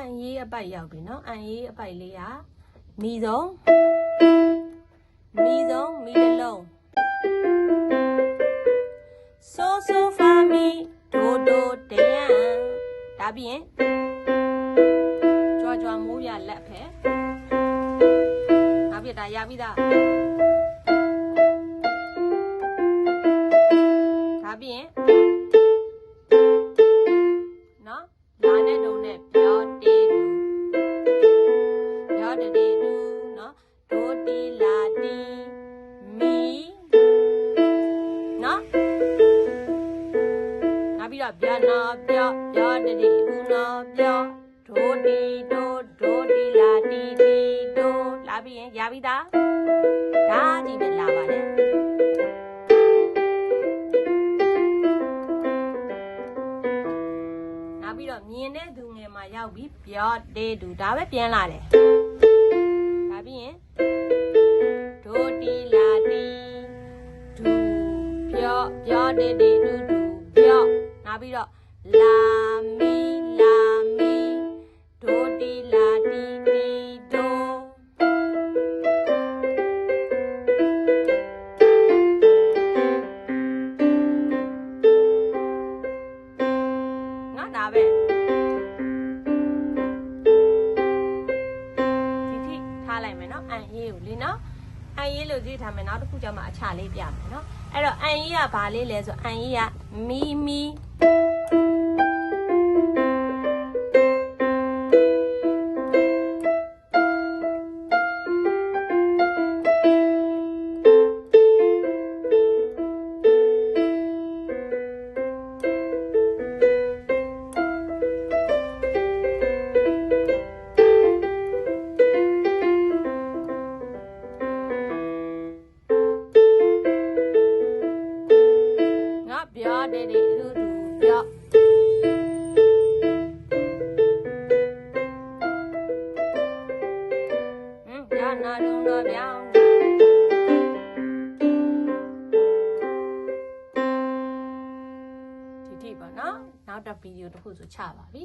အန်ရေးအပိုက်ရောက်ပြီနော်အန်ရေးအပိုက်လေးကမီဆုံးမီဆုံးမီတစ်လုံးဆိုဆိုဖာမီဒိုဒိုတယံဒါပြင်ကြွားကြွားမိုးရလက်ဖဲနောက်ပြဒါရပြီသား နောက်ပြီးတော့ပြောနော်ပြောပြောတတေးဦးနော်ပြောဒိုတီဒိုဒိုတီလာတီတီဒိုလာပြီးရင်ရပြီသားဒါကြီးပဲလာပါလေနောက်ပြီးတော့မြင်တဲ့သူငယ်မှာရောက်ပြီးပြောတေးတူဒါပဲပြန်လာတယ်ဒါပြီးရင်ဒိုတီလာတီဒူပြောပြောတေးတေးဒူဒူပြော နောက်ပြီးတော့လာမီလာမီဒိုတီလာတီတီဒိုနော်ဒါပဲဒီထိထားလိုက်မယ်နော်အန်အေးကိုလေနော်အန်အေးလို့ကြည့်ထားမယ်နောက်တစ်ခုကျမှအချလေးပြမယ်နော်အဲ့တော့အန်အေးကဘာလေးလဲဆိုအန်အေးကမီမီ ငါပြော တဲ့ဒီလူတူပြောဟမ်ညာနာတုံတော့ပြောင်းဒီတိပါနော်နောက်တစ်ဗီဒီယိုတစ်ခုဆိုချပါပြီ